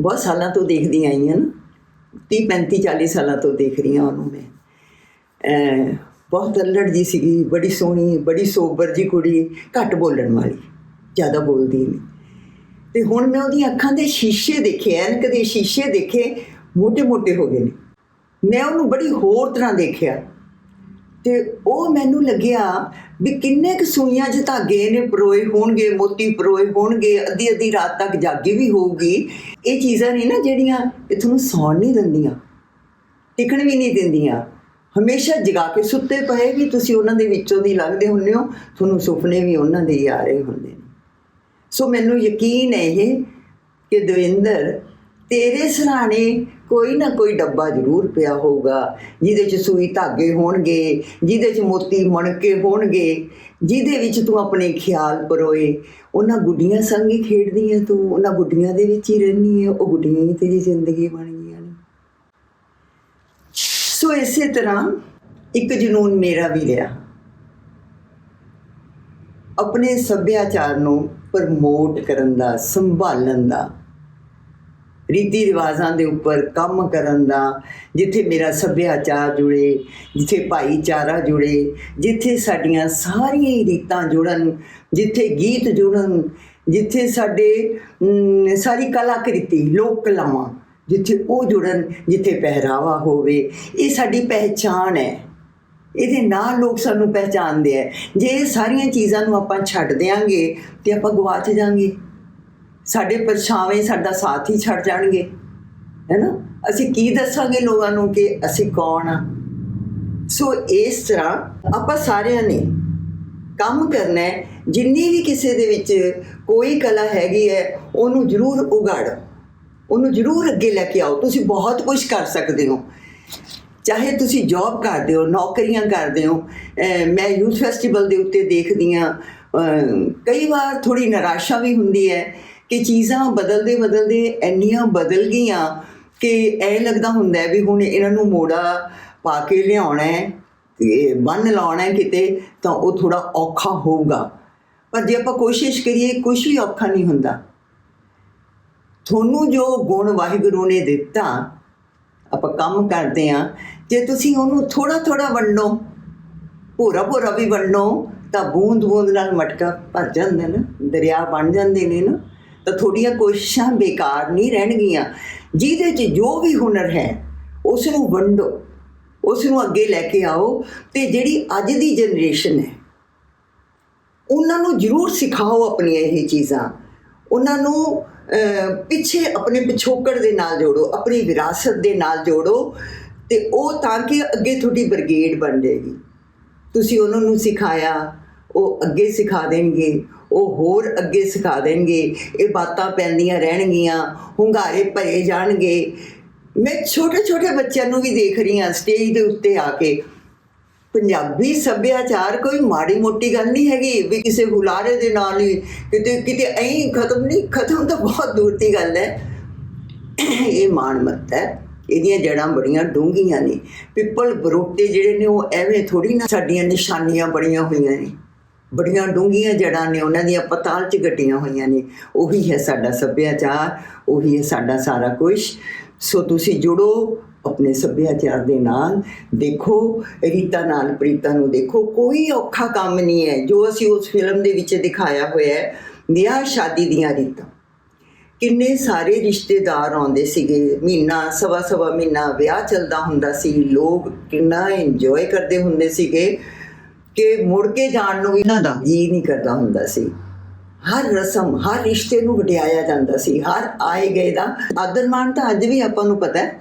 ਬਹੁਤ ਸਾਲਾਂ ਤੋਂ ਦੇਖਦੀ ਆਈ ਹਾਂ ਨਾ। 30 35 40 ਸਾਲਾਂ ਤੋਂ ਦੇਖ ਰਹੀ ਹਾਂ ਉਹਨੂੰ ਮੈਂ। ਬਹੁਤ ਅਲੜ ਜੀ ਸੀਗੀ, ਬੜੀ ਸੋਹਣੀ, ਬੜੀ ਸੋਬਰ ਜੀ ਕੁੜੀ, ਘੱਟ ਬੋਲਣ ਵਾਲੀ। ਜ਼ਿਆਦਾ ਬੋਲਦੀ ਨਹੀਂ ਤੇ ਹੁਣ ਮੈਂ ਉਹਦੀਆਂ ਅੱਖਾਂ ਦੇ ਸ਼ੀਸ਼ੇ ਦੇਖੇ ਐਨ ਕਦੇ ਸ਼ੀਸ਼ੇ ਦੇਖੇ ਮੋਟੇ ਮੋਟੇ ਹੋ ਗਏ ਨੇ। ਮੈਂ ਉਹਨੂੰ ਬੜੀ ਹੋਰ ਤਰ੍ਹਾਂ ਦੇਖਿਆ। ਤੇ ਉਹ ਮੈਨੂੰ ਲੱਗਿਆ ਵੀ ਕਿੰਨੇ ਕੁ ਸੂਈਆਂ 'ਚ ਧਾਗੇ ਨੇ ਪਰੋਏ ਹੋਣਗੇ, ਮੋਤੀ ਪਰੋਏ ਹੋਣਗੇ ਅੱਧੀ ਅੱਧੀ ਰਾਤ ਤੱਕ ਜਾਗੀ ਵੀ ਹੋਊਗੀ। ਇਹ ਚੀਜ਼ਾਂ ਨਹੀਂ ਨਾ ਜਿਹੜੀਆਂ ਇਹ ਤੁਹਾਨੂੰ ਸੌਣ ਨਹੀਂ ਦਿੰਦੀਆਂ, ਟਿਕਣ ਵੀ ਨਹੀਂ ਦਿੰਦੀਆਂ। ਹਮੇਸ਼ਾ ਜਗਾ ਕੇ ਸੁੱਤੇ ਪਏ ਵੀ ਤੁਸੀਂ ਉਹਨਾਂ ਦੇ ਵਿੱਚੋਂ ਦੀ ਲੱਗਦੇ ਹੁੰਦੇ ਹੋ, ਤੁਹਾਨੂੰ ਸੁਪਨੇ ਵੀ ਉਹਨਾਂ ਦੇ ਹੀ ਆ ਰਹੇ ਹੁੰਦੇ ਨੇ। ਸੋ ਮੈਨੂੰ ਯਕੀਨ ਹੈ ਇਹ ਕਿ ਦਵਿੰਦਰ, ਤੇਰੇ ਸਰਾਣੇ ਕੋਈ ਨਾ ਕੋਈ ਡੱਬਾ ਜ਼ਰੂਰ ਪਿਆ ਹੋਊਗਾ, ਜਿਹਦੇ 'ਚ ਸੂਈ ਧਾਗੇ ਹੋਣਗੇ, ਜਿਹਦੇ 'ਚ ਮੋਤੀ ਮਣਕੇ ਹੋਣਗੇ, ਜਿਹਦੇ ਵਿੱਚ ਤੂੰ ਆਪਣੇ ਖਿਆਲ ਪਰੋਏ। ਉਹਨਾਂ ਗੁੱਡੀਆਂ ਸੰਗ ਹੀ ਖੇਡਦੀ ਹੈ ਤੂੰ, ਉਹਨਾਂ ਗੁੱਡੀਆਂ ਦੇ ਵਿੱਚ ਹੀ ਰਹਿੰਦੀ ਹੈ ਉਹ ਗੁੱਡੀਆਂ ਹੀ ਤੇਰੀ ਜ਼ਿੰਦਗੀ ਬਣ ਗਈਆਂ ਨੇ। ਸੋ ਇਸੇ ਤਰ੍ਹਾਂ ਇੱਕ ਜਨੂਨ ਮੇਰਾ ਵੀ ਰਿਹਾ। ਆਪਣੇ ਸੱਭਿਆਚਾਰ ਨੂੰ ਪ੍ਰਮੋਟ ਕਰਨ ਦਾ, ਸੰਭਾਲਣ ਦਾ, ਰੀਤੀ ਰਿਵਾਜ਼ਾਂ ਦੇ ਉੱਪਰ ਕੰਮ ਕਰਨ ਦਾ, ਜਿੱਥੇ ਮੇਰਾ ਸੱਭਿਆਚਾਰ ਜੁੜੇ, ਜਿੱਥੇ ਭਾਈਚਾਰਾ ਜੁੜੇ, ਜਿੱਥੇ ਸਾਡੀਆਂ ਸਾਰੀਆਂ ਹੀ ਰੀਤਾਂ ਜੁੜਨ, ਜਿੱਥੇ ਗੀਤ ਜੁੜਨ, ਜਿੱਥੇ ਸਾਡੇ ਸਾਰੀ ਕਲਾਕ੍ਰਿਤੀ, ਲੋਕ ਕਲਾਵਾਂ, ਜਿੱਥੇ ਉਹ ਜੁੜਨ, ਜਿੱਥੇ ਪਹਿਰਾਵਾ ਹੋਵੇ, ਇਹ ਸਾਡੀ ਪਹਿਚਾਣ ਹੈ। ਇਹਦੇ ਨਾਲ ਲੋਕ ਸਾਨੂੰ ਪਹਿਚਾਣਦੇ ਆ। ਜੇ ਇਹ ਸਾਰੀਆਂ ਚੀਜ਼ਾਂ ਨੂੰ ਆਪਾਂ ਛੱਡ ਦਿਆਂਗੇ ਤੇ ਆਪਾਂ ਗਵਾਚ ਜਾਾਂਗੇ। ਸਾਡੇ ਪਰਛਾਵੇਂ ਸਾਡਾ ਸਾਥ ਹੀ ਛੱਡ ਜਾਣਗੇ। ਹੈਨਾ? ਅਸੀਂ ਕੀ ਦੱਸਾਂਗੇ ਲੋਕਾਂ ਨੂੰ ਕਿ ਅਸੀਂ ਕੌਣ ਆ? ਸੋ ਇਸ ਤਰ੍ਹਾਂ ਆਪਾਂ ਸਾਰਿਆਂ ਨੇ ਕੰਮ ਕਰਨਾ ਹੈ। ਜਿੰਨੀ ਵੀ ਕਿਸੇ ਦੇ ਵਿੱਚ ਕੋਈ ਕਲਾ ਹੈਗੀ ਹੈ, ਉਹਨੂੰ ਜ਼ਰੂਰ ਉਗਾੜੋ ਉਹਨੂੰ ਜ਼ਰੂਰ ਅੱਗੇ ਲੈ ਕੇ ਆਓ। ਤੁਸੀਂ ਬਹੁਤ ਕੁਝ ਕਰ ਸਕਦੇ ਹੋ। ਚਾਹੇ ਤੁਸੀਂ ਜੌਬ ਕਰਦੇ ਹੋ, ਨੌਕਰੀਆਂ ਕਰਦੇ ਹੋ ਮੈਂ ਯੂਥ ਫੈਸਟੀਵਲ ਦੇ ਉੱਤੇ ਦੇਖਦੀ ਹਾਂ ਕਈ ਵਾਰ ਥੋੜੀ ਨਿਰਾਸ਼ਾ ਵੀ ਹੁੰਦੀ ਹੈ ਕਿ ਚੀਜ਼ਾਂ ਬਦਲਦੇ ਬਦਲਦੇ ਇੰਨੀਆਂ ਬਦਲ ਗਈਆਂ ਕਿ ਐ ਲੱਗਦਾ ਹੁੰਦਾ ਹੈ ਵੀ ਹੁਣ ਇਹਨਾਂ ਨੂੰ ਮੋੜਾ ਪਾ ਕੇ ਲਿਆਉਣਾ ਹੈ ਬੰਨ ਲਾਉਣਾ ਕਿਤੇ, ਤਾਂ ਉਹ ਥੋੜਾ ਔਖਾ ਹੋਊਗਾ। ਪਰ ਜੇ ਆਪਾਂ ਕੋਸ਼ਿਸ਼ ਕਰੀਏ ਕੁਝ ਵੀ ਔਖਾ ਨਹੀਂ ਹੁੰਦਾ। ਤੁਹਾਨੂੰ ਜੋ ਗੁਣ ਵਾਹਿਗੁਰੂ ਨੇ ਦਿੱਤਾ, ਆਪਾਂ ਕੰਮ ਕਰਦੇ ਆ ਜੇ ਤੁਸੀਂ ਉਹਨੂੰ ਥੋੜਾ ਥੋੜਾ ਵੰਡੋ, ਭੋਰਾ ਭੋਰਾ ਵੀ ਵੰਡੋ, ਤਾਂ ਬੂੰਦ ਬੂੰਦ ਨਾਲ ਮਟਕਾ ਭਰ ਜਾਂਦਾ ਨਾ, ਦਰਿਆ ਬਣ ਜਾਂਦੇ ਨੇ ਨਾ, ਤਾਂ ਤੁਹਾਡੀਆਂ ਕੋਸ਼ਿਸ਼ਾਂ ਬੇਕਾਰ ਨਹੀਂ ਰਹਿਣਗੀਆਂ। ਜਿਹਦੇ 'ਚ ਜੋ ਵੀ ਹੁਨਰ ਹੈ ਉਸ ਨੂੰ ਵੰਡੋ ਉਸ ਨੂੰ ਅੱਗੇ ਲੈ ਕੇ ਆਓ, ਤੇ ਜਿਹੜੀ ਅੱਜ ਦੀ ਜਨਰੇਸ਼ਨ ਹੈ, ਉਹਨਾਂ ਨੂੰ ਜ਼ਰੂਰ ਸਿਖਾਓ ਆਪਣੀਆਂ ਇਹ ਚੀਜ਼ਾਂ। ਉਹਨਾਂ ਨੂੰ ਪਿੱਛੇ ਆਪਣੇ ਪਿਛੋਕੜ ਦੇ ਨਾਲ ਜੋੜੋ, ਆਪਣੀ ਵਿਰਾਸਤ ਦੇ ਨਾਲ ਜੋੜੋ। ਤੇ ਉਹ ਤਾਂ ਕਿ ਅੱਗੇ ਤੁਹਾਡੀ ਬ੍ਰਿਗੇਡ ਬਣ ਜਾਏਗੀ। ਤੁਸੀਂ ਉਹਨਾਂ ਨੂੰ ਸਿਖਾਇਆ, ਉਹ ਅੱਗੇ ਸਿਖਾ ਦੇਣਗੇ, ਉਹ ਹੋਰ ਅੱਗੇ ਸਿਖਾ ਦੇਣਗੇ, ਇਹ ਬਾਤਾਂ ਪੈਂਦੀਆਂ ਰਹਿਣਗੀਆਂ, ਹੁੰਗਾਰੇ ਭਰੇ ਜਾਣਗੇ। ਮੈਂ ਛੋਟੇ ਛੋਟੇ ਬੱਚਿਆਂ ਨੂੰ ਵੀ ਦੇਖ ਰਹੀ ਹਾਂ ਸਟੇਜ ਦੇ ਉੱਤੇ ਆ ਕੇ। ਪੰਜਾਬੀ ਸੱਭਿਆਚਾਰ ਕੋਈ ਮਾੜੀ ਮੋਟੀ ਗੱਲ ਨਹੀਂ ਹੈਗੀ ਵੀ ਕਿਸੇ ਹੁਲਾਰੇ ਦੇ ਨਾਲ ਹੀ ਕਿਤੇ ਕਿਤੇ ਐਂ ਖਤਮ ਨਹੀਂ, ਖਤਮ ਤਾਂ ਬਹੁਤ ਦੂਰ ਦੀ ਗੱਲ ਹੈ। ਇਹ ਮਾਣ ਮੱਤ ਹੈ। ਇਹਦੀਆਂ ਜੜਾਂ ਬੜੀਆਂ ਡੂੰਘੀਆਂ ਨੇ। ਪਿੱਪਲ ਬਰੋਟੇ ਜਿਹੜੇ ਨੇ ਉਹ ਐਵੇਂ ਥੋੜੀ ਨਾ ਸਾਡੀਆਂ ਨਿਸ਼ਾਨੀਆਂ ਬੜੀਆਂ ਹੋਈਆਂ ਨੇ। ਬੜੀਆਂ ਡੂੰਘੀਆਂ ਜੜਾਂ ਨੇ, ਉਹਨਾਂ ਦੀਆਂ ਪਤਾਲ 'ਚ ਗੱਡੀਆਂ ਹੋਈਆਂ ਨੇ। ਉਹੀ ਹੈ ਸਾਡਾ ਸੱਭਿਆਚਾਰ, ਉਹੀ ਹੈ ਸਾਡਾ ਸਾਰਾ ਕੁਝ ਸੋ ਤੁਸੀਂ ਜੁੜੋ ਆਪਣੇ ਸੱਭਿਆਚਾਰ ਦੇ ਨਾਲ, ਦੇਖੋ, ਰੀਤਾਂ ਨਾਲ ਪ੍ਰੀਤਾਂ ਨੂੰ ਦੇਖੋ। ਕੋਈ ਔਖਾ ਕੰਮ ਨਹੀਂ ਹੈ। ਜੋ ਅਸੀਂ ਉਸ ਫਿਲਮ ਦੇ ਵਿੱਚ ਦਿਖਾਇਆ ਹੋਇਆ ਹੈ, ਵਿਆਹ ਸ਼ਾਦੀ ਦੀਆਂ ਰੀਤਾਂ। ਕਿੰਨੇ ਸਾਰੇ ਰਿਸ਼ਤੇਦਾਰ ਆਉਂਦੇ ਸੀਗੇ, ਮਹੀਨਾ, ਸਵਾ ਸਵਾ ਮਹੀਨਾ ਵਿਆਹ ਚੱਲਦਾ ਹੁੰਦਾ ਸੀ, ਲੋਕ ਕਿੰਨਾ ਇੰਜੋਏ ਕਰਦੇ ਹੁੰਦੇ ਸੀਗੇ ਕਿ ਮੁੜ ਕੇ ਜਾਣ ਨੂੰ ਇਹਨਾਂ ਦਾ ਜੀ ਨਹੀਂ ਕਰਦਾ ਹੁੰਦਾ ਸੀ। ਹਰ ਰਸਮ, ਹਰ ਰਿਸ਼ਤੇ ਨੂੰ ਵਡਿਆਇਆ ਜਾਂਦਾ ਸੀ, ਹਰ ਆਏ ਗਏ ਦਾ। ਆਦਰ ਮਾਣ ਤਾਂ ਅੱਜ ਵੀ ਆਪਾਂ ਨੂੰ ਪਤਾ ਹੈ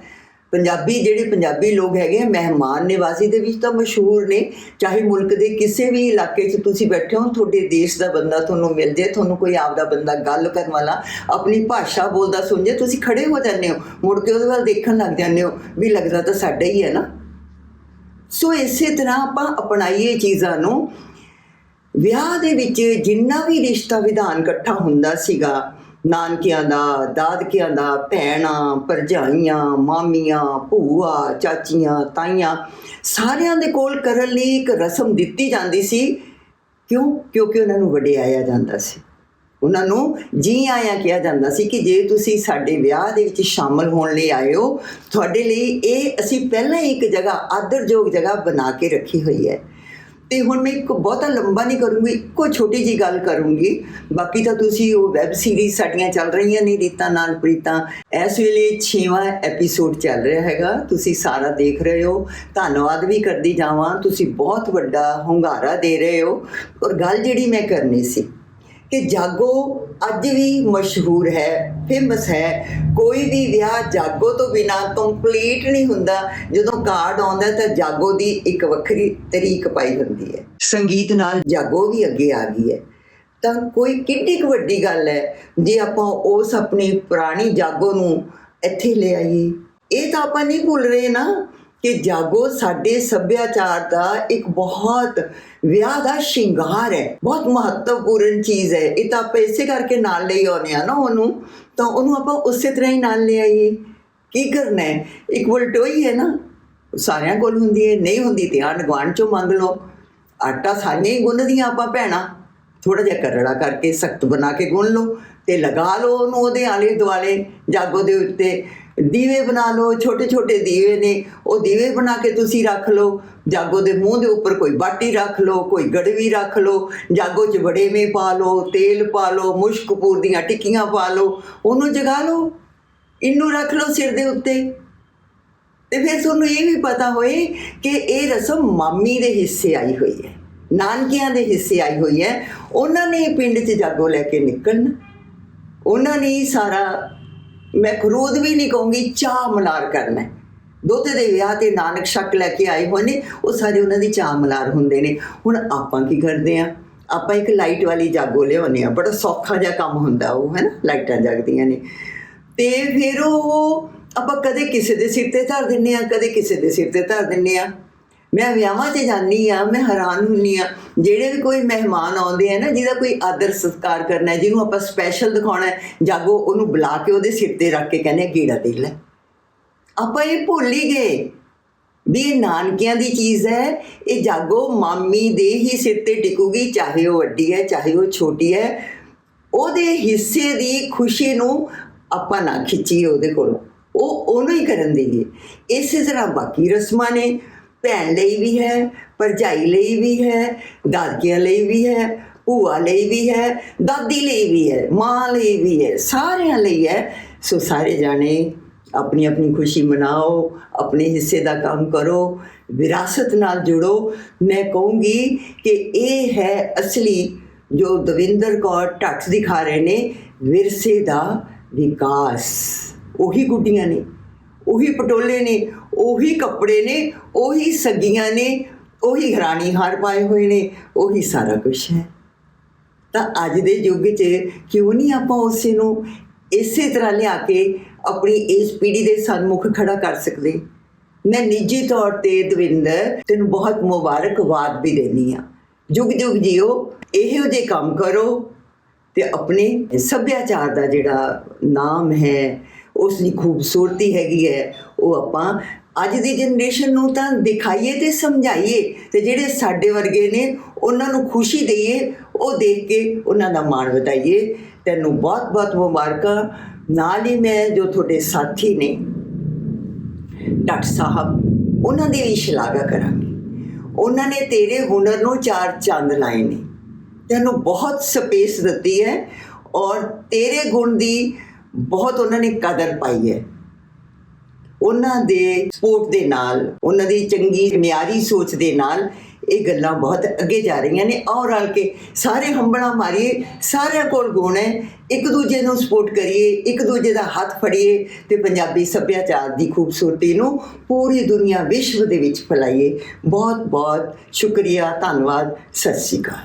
ਪੰਜਾਬੀ ਜਿਹੜੇ ਪੰਜਾਬੀ ਲੋਕ ਹੈਗੇ ਆ, ਮਹਿਮਾਨ ਨਿਵਾਸੀ ਦੇ ਵਿੱਚ ਤਾਂ ਮਸ਼ਹੂਰ ਨੇ, ਚਾਹੇ ਮੁਲਕ ਦੇ ਕਿਸੇ ਵੀ ਇਲਾਕੇ 'ਚ ਤੁਸੀਂ ਬੈਠੇ ਹੋ, ਤੁਹਾਡੇ ਦੇਸ਼ ਦਾ ਬੰਦਾ ਤੁਹਾਨੂੰ ਮਿਲ ਜੇ, ਤੁਹਾਨੂੰ ਕੋਈ ਆਪਦਾ ਬੰਦਾ ਗੱਲ ਕਰਨ ਵਾਲਾ ਆਪਣੀ ਭਾਸ਼ਾ ਬੋਲਦਾ ਸੁਣ ਜੇ, ਤੁਸੀਂ ਖੜੇ ਹੋ ਜਾਂਦੇ ਹੋ, ਮੁੜ ਕੇ ਉਹਦੇ ਵੱਲ ਦੇਖਣ ਲੱਗ ਜਾਂਦੇ ਹੋ ਵੀ ਲੱਗਦਾ ਤਾਂ ਸਾਡਾ ਹੀ ਹੈ ਨਾ। ਸੋ ਇਸੇ ਤਰ੍ਹਾਂ ਆਪਾਂ ਅਪਣਾਈਏ ਚੀਜ਼ਾਂ ਨੂੰ। ਵਿਆਹ ਦੇ ਵਿੱਚ ਜਿੰਨਾ ਵੀ ਰਿਸ਼ਤਾ ਵਿਧਾਨ ਇਕੱਠਾ ਹੁੰਦਾ ਸੀਗਾ ਨਾਨਕਿਆਂ ਦਾ, ਦਾਦਕਿਆਂ ਦਾ, ਭੈਣਾਂ, ਭਰਜਾਈਆਂ, ਮਾਮੀਆਂ, ਭੂਆ, ਚਾਚੀਆਂ, ਤਾਈਆਂ, ਸਾਰਿਆਂ ਦੇ ਕੋਲ ਕਰਨ ਲਈ ਇੱਕ ਰਸਮ ਦਿੱਤੀ ਜਾਂਦੀ ਸੀ। ਕਿਉਂ? ਕਿਉਂਕਿ ਉਹਨਾਂ ਨੂੰ ਵਡਿਆਇਆ ਜਾਂਦਾ ਸੀ। ਉਹਨਾਂ ਨੂੰ ਜੀ ਆਇਆ ਕਿਹਾ ਜਾਂਦਾ ਸੀ ਕਿ ਜੇ ਤੁਸੀਂ ਸਾਡੇ ਵਿਆਹ ਦੇ ਵਿੱਚ ਸ਼ਾਮਲ ਹੋਣ ਲਈ ਆਏ ਹੋ, ਤੁਹਾਡੇ ਲਈ ਇਹ ਅਸੀਂ ਪਹਿਲਾਂ ਹੀ ਇੱਕ ਜਗ੍ਹਾ, ਆਦਰਯੋਗ ਜਗ੍ਹਾ ਬਣਾ ਕੇ ਰੱਖੀ ਹੋਈ ਹੈ। ਤੇ ਹੁਣ ਮੈਂ ਇੱਕ ਬਹੁਤਾ ਲੰਬਾ ਨਹੀਂ ਕਰੂੰਗੀ, ਇੱਕੋ ਛੋਟੀ ਜੀ ਗੱਲ ਕਰੂੰਗੀ। ਬਾਕੀ ਤਾਂ ਤੁਸੀਂ ਉਹ ਵੈਬ ਸੀਰੀਜ਼ ਸਾਡੀਆਂ ਚੱਲ ਰਹੀਆਂ ਨੇ, ਰੀਤਾਂ ਨਾਲ ਪ੍ਰੀਤਾਂ। ਇਸ ਵੇਲੇ 6ਵਾਂ ਐਪੀਸੋਡ ਚੱਲ ਰਿਹਾ ਹੈਗਾ, ਤੁਸੀਂ ਸਾਰਾ ਦੇਖ ਰਹੇ ਹੋ। ਧੰਨਵਾਦ ਵੀ ਕਰਦੀ ਜਾਵਾਂ, ਤੁਸੀਂ ਬਹੁਤ ਵੱਡਾ ਹੁੰਗਾਰਾ ਦੇ ਰਹੇ ਹੋ। ਔਰ ਗੱਲ ਜਿਹੜੀ ਮੈਂ ਕਰਨੀ ਸੀ ਕਿ ਜਾਗੋ ਅੱਜ ਵੀ ਮਸ਼ਹੂਰ ਹੈ ਫੇਮਸ ਹੈ। ਕੋਈ ਵੀ ਵਿਆਹ ਜਾਗੋ ਤੋਂ ਬਿਨਾ ਕੰਪਲੀਟ ਨਹੀਂ ਹੁੰਦਾ। ਜਦੋਂ ਕਾਰਡ ਆਉਂਦਾ ਤਾਂ ਜਾਗੋ ਦੀ ਇੱਕ ਵੱਖਰੀ ਤਰੀਕ ਪਾਈ ਹੁੰਦੀ ਹੈ। ਸੰਗੀਤ ਨਾਲ ਜਾਗੋ ਵੀ ਅੱਗੇ ਆ ਗਈ ਹੈ। ਤਾਂ ਕੋਈ ਕਿੰਨੀ ਕੁ ਵੱਡੀ ਗੱਲ ਹੈ, ਜੇ ਆਪਾਂ ਉਸ ਆਪਣੀ ਪੁਰਾਣੀ ਜਾਗੋ ਨੂੰ ਇੱਥੇ ਲੈ ਆਈਏ। ਇਹ ਤਾਂ ਆਪਾਂ ਨਹੀਂ ਭੁੱਲ ਰਹੇ ਨਾ। ਕਿ ਜਾਗੋ ਸਾਡੇ ਸੱਭਿਆਚਾਰ ਦਾ ਇੱਕ ਬਹੁਤ ਵਿਆਹ ਦਾ ਸ਼ਿੰਗਾਰ ਹੈ, ਬਹੁਤ ਮਹੱਤਵਪੂਰਨ ਚੀਜ਼ ਹੈ। ਇਹ ਤਾਂ ਆਪਾਂ ਇਸੇ ਕਰਕੇ ਨਾਲ ਲਈ ਆਉਂਦੇ ਆ ਨਾ ਉਹਨੂੰ, ਤਾਂ ਉਹਨੂੰ ਆਪਾਂ ਉਸੇ ਤਰ੍ਹਾਂ ਹੀ ਨਾਲ ਲੈ ਆਈਏ। ਕੀ ਕਰਨਾ ਹੈ? ਇੱਕ ਵਲਟੋਈ ਹੈ ਨਾ। ਸਾਰਿਆਂ ਕੋਲ ਹੁੰਦੀ ਹੈ, ਨਹੀਂ ਹੁੰਦੀ ਤੇ ਆਂਢ ਗੁਆਂਢ ਚੋਂ ਮੰਗ ਲਓ। ਆਟਾ ਸਾਰੀਆਂ ਹੀ ਗੁੰਨਦੀਆਂ ਆਪਾਂ ਭੈਣਾਂ। ਥੋੜਾ ਜਿਹਾ ਕਰੜਾ ਕਰਕੇ ਸਖਤ ਬਣਾ ਕੇ ਗੁੰਨ ਲਓ ਤੇ ਲਗਾ ਲਓ ਉਹਨੂੰ ਉਹਦੇ ਆਲੇ ਦੁਆਲੇ ਜਾਗੋ ਦੇ ਉੱਤੇ। ਦੀਵੇ ਬਣਾ ਲਓ ਛੋਟੇ ਛੋਟੇ ਦੀਵੇ ਨੇ, ਉਹ ਦੀਵੇ ਬਣਾ ਕੇ ਤੁਸੀਂ ਰੱਖ ਲਓ। ਜਾਗੋ ਦੇ ਮੂੰਹ ਦੇ ਉੱਪਰ ਕੋਈ ਬਾਟੀ ਰੱਖ ਲਓ, ਕੋਈ ਗੜਵੀ ਰੱਖ ਲਓ, ਜਾਗੋ 'ਚ ਵੜੇਵੇਂ ਪਾ ਲਓ, ਤੇਲ ਪਾ ਲਓ, ਮੁਸ਼ਕਪੂਰ ਦੀਆਂ ਟਿੱਕੀਆਂ ਪਾ ਲਓ, ਉਹਨੂੰ ਜਗਾ ਲਓ, ਇਹਨੂੰ ਰੱਖ ਲਓ ਸਿਰ ਦੇ ਉੱਤੇ। ਤੇ ਫਿਰ ਤੁਹਾਨੂੰ ਇਹ ਵੀ ਪਤਾ ਹੋਏ ਕਿ ਇਹ ਰਸਮ ਮਾਮੀ ਦੇ ਹਿੱਸੇ ਆਈ ਹੋਈ ਹੈ, ਨਾਨਕਿਆਂ ਦੇ ਹਿੱਸੇ ਆਈ ਹੋਈ ਹੈ। ਉਹਨਾਂ ਨੇ ਪਿੰਡ 'ਚ ਜਾਗੋ ਲੈ ਕੇ ਨਿਕਲਣਾ। ਉਹਨਾਂ ਨੇ ਹੀ ਸਾਰਾ ਮੈਂ ਖਰੂਦ ਵੀ ਨਹੀਂ ਕਹੂੰਗੀ, ਚਾਹ ਮਲਾਰ ਕਰਨਾ ਹੈ। ਦੋਤੇ ਦੇ ਵਿਆਹ ਤੇ ਨਾਨਕ ਸ਼ੱਕ ਲੈ ਕੇ ਆਏ ਹੋਏ ਨੇ, ਉਹ ਸਾਰੇ ਉਹਨਾਂ ਦੀ ਚਾਹ ਮਲਾਰ ਹੁੰਦੇ ਨੇ। ਹੁਣ ਆਪਾਂ ਕੀ ਕਰਦੇ ਆ ਆਪਾਂ ਇੱਕ ਲਾਈਟ ਵਾਲੀ ਜਾਗੋ ਲਿਆਉਂਦੇ ਆ ਬੜਾ ਸੌਖਾ ਜਿਹਾ ਕੰਮ ਹੁੰਦਾ ਉਹ, ਹੈ ਨਾ? ਲਾਈਟਾਂ ਜਗਦੀਆਂ ਨੇ। ਤੇ ਫਿਰ ਉਹ ਆਪਾਂ ਕਦੇ ਕਿਸੇ ਦੇ ਸਿਰ ਤੇ ਧਰ ਦਿੰਨੇ ਆ ਕਦੇ ਕਿਸੇ ਦੇ ਸਿਰ ਤੇ ਧਰ ਦਿੰਨੇ ਆ ਮੈਂ ਵਿਆਹਾਂ ਤੇ ਜਾਂਦੀ ਆ ਮੈਂ ਹੈਰਾਨ ਹੁੰਨੀ ਆ ਜਿਹੜੇ ਵੀ ਕੋਈ ਮਹਿਮਾਨ ਆਉਂਦੇ ਆ ਨਾ ਜਿਹਦਾ ਕੋਈ ਆਦਰ ਸਤਿਕਾਰ ਕਰਨਾ ਹੈ ਜਿਹਨੂੰ ਆਪਾਂ ਸਪੈਸ਼ਲ ਦਿਖਾਉਣਾ ਹੈ ਜਾਗੋ ਉਹਨੂੰ ਬੁਲਾ ਕੇ ਉਹਦੇ ਸਿਰ ਤੇ ਰੱਖ ਕੇ ਕਹਿੰਦੇ ਆ, ਗੇੜਾ ਦੇ ਲੈ। ਆਪਾਂ ਇਹ ਭੁੱਲ ਹੀ ਗਏ ਵੀ ਇਹ ਨਾਨਕਿਆਂ ਦੀ ਚੀਜ਼ ਹੈ ਇਹ ਜਾਗੋ ਮਾਮੀ ਦੇ ਹੀ ਸਿਰ ਤੇ ਟਿਕੂਗੀ ਚਾਹੇ ਉਹ ਵੱਡੀ ਹੈ ਚਾਹੇ ਉਹ ਛੋਟੀ ਹੈ। ਉਹਦੇ ਹਿੱਸੇ ਦੀ ਖੁਸ਼ੀ ਨੂੰ ਆਪਾਂ ਨਾ ਖਿੱਚੀਏ ਉਹਦੇ ਕੋਲੋਂ। ਉਹ ਉਹਨੂੰ ਹੀ ਕਰਨ ਦੇਈਏ। ਇਸੇ ਤਰ੍ਹਾਂ ਬਾਕੀ ਰਸਮਾਂ ਨੇ। ਭੈਣ ਲਈ ਵੀ ਹੈ, ਭਰਜਾਈ ਲਈ ਵੀ ਹੈ, ਦਾਦਕਿਆਂ ਲਈ ਵੀ ਹੈ, ਭੂਆ ਲਈ ਵੀ ਹੈ, ਦਾਦੀ ਲਈ ਵੀ ਹੈ, ਮਾਂ ਲਈ ਵੀ ਹੈ, ਸਾਰਿਆਂ ਲਈ ਹੈ। ਸੋ ਸਾਰੇ ਜਾਣੇ ਆਪਣੀ ਆਪਣੀ ਖੁਸ਼ੀ ਮਨਾਓ, ਆਪਣੇ ਹਿੱਸੇ ਦਾ ਕੰਮ ਕਰੋ, ਵਿਰਾਸਤ ਨਾਲ ਜੁੜੋ। ਮੈਂ ਕਹੂੰਗੀ ਕਿ ਇਹ ਹੈ ਅਸਲੀ ਜੋ ਦਵਿੰਦਰ ਕੌਰ ਟੱਚ ਦਿਖਾ ਰਹੇ ਨੇ, ਵਿਰਸੇ ਦਾ ਵਿਕਾਸ। ਉਹੀ ਗੁੱਡੀਆਂ ਨੇ, ਉਹੀ ਪਟੋਲੇ ਨੇ ਉਹੀ ਕੱਪੜੇ ਨੇ, ਉਹੀ ਸੱਗੀਆਂ ਨੇ, ਉਹੀ ਘਰਾਣੀ ਹਾਰ ਪਾਏ ਹੋਏ ਨੇ, ਉਹੀ ਸਾਰਾ ਕੁਝ ਹੈ। ਤਾਂ ਅੱਜ ਦੇ ਯੁੱਗ 'ਚ ਕਿਉਂ ਨਹੀਂ ਆਪਾਂ ਉਸੇ ਨੂੰ ਇਸੇ ਤਰ੍ਹਾਂ ਲਿਆ ਕੇ ਆਪਣੀ ਇਸ ਪੀੜ੍ਹੀ ਦੇ ਸਨਮੁਖ ਖੜਾ ਕਰ ਸਕਦੇ? ਮੈਂ ਨਿੱਜੀ ਤੌਰ ਤੇ ਦਵਿੰਦਰ, ਤੈਨੂੰ ਬਹੁਤ ਮੁਬਾਰਕਬਾਦ ਵੀ ਦੇਨੀ ਆ ਜੁਗ ਜੁਗ ਜਿਓ, ਇਹੋ ਜਿਹੇ ਕੰਮ ਕਰੋ ਤੇ ਆਪਣੇ ਸੱਭਿਆਚਾਰ ਦਾ ਜਿਹੜਾ ਨਾਮ ਹੈ ਉਸ ਦੀ ਖੂਬਸੂਰਤੀ ਹੈਗੀ ਹੈ, ਉਹ ਆਪਾਂ ਅੱਜ ਦੀ ਜਨਰੇਸ਼ਨ ਨੂੰ ਤਾਂ ਦਿਖਾਈਏ ਤੇ ਸਮਝਾਈਏ ਤੇ ਜਿਹੜੇ ਸਾਡੇ ਵਰਗੇ ਨੇ, ਉਹਨਾਂ ਨੂੰ ਖੁਸ਼ੀ ਦਈਏ, ਉਹ ਦੇਖ ਕੇ ਉਹਨਾਂ ਦਾ ਮਾਣ ਵਧਾਈਏ। ਤੈਨੂੰ ਬਹੁਤ ਬਹੁਤ ਮੁਬਾਰਕਾਂ। ਨਾਲ ਹੀ ਮੈਂ ਜੋ ਤੁਹਾਡੇ ਸਾਥੀ ਨੇ, ਡਾਕਟਰ ਸਾਹਿਬ, ਉਹਨਾਂ ਦੀ ਵੀ ਸ਼ਲਾਘਾ ਕਰਾਂਗੀ। ਉਹਨਾਂ ਨੇ ਤੇਰੇ ਹੁਨਰ ਨੂੰ ਚਾਰ ਚੰਦ ਲਾਏ ਨੇ। ਤੈਨੂੰ ਬਹੁਤ ਸਪੇਸ ਦਿੱਤੀ ਹੈ ਔਰ ਤੇਰੇ ਗੁਣ ਦੀ ਬਹੁਤ ਉਹਨਾਂ ਨੇ ਕਦਰ ਪਾਈ ਹੈ। ਉਹਨਾਂ ਦੇ ਸਪੋਰਟ ਦੇ ਨਾਲ, ਉਹਨਾਂ ਦੀ ਚੰਗੀ ਮਿਆਰੀ ਸੋਚ ਦੇ ਨਾਲ ਇਹ ਗੱਲਾਂ ਬਹੁਤ ਅੱਗੇ ਜਾ ਰਹੀਆਂ ਨੇ। ਔਰ ਰਲ ਕੇ ਸਾਰੇ ਹੰਬੜਾ ਮਾਰੀਏ, ਸਾਰਿਆਂ ਕੋਲ ਗੁਣ ਹੈ। ਇੱਕ ਦੂਜੇ ਨੂੰ ਸਪੋਰਟ ਕਰੀਏ, ਇੱਕ ਦੂਜੇ ਦਾ ਹੱਥ ਫੜੀਏ ਤੇ ਪੰਜਾਬੀ ਸੱਭਿਆਚਾਰ ਦੀ ਖੂਬਸੂਰਤੀ ਨੂੰ ਪੂਰੀ ਦੁਨੀਆ ਵਿਸ਼ਵ ਦੇ ਵਿੱਚ ਫੈਲਾਈਏ। ਬਹੁਤ ਬਹੁਤ ਸ਼ੁਕਰੀਆ, ਧੰਨਵਾਦ, ਸਤਿ ਸ਼੍ਰੀ ਅਕਾਲ।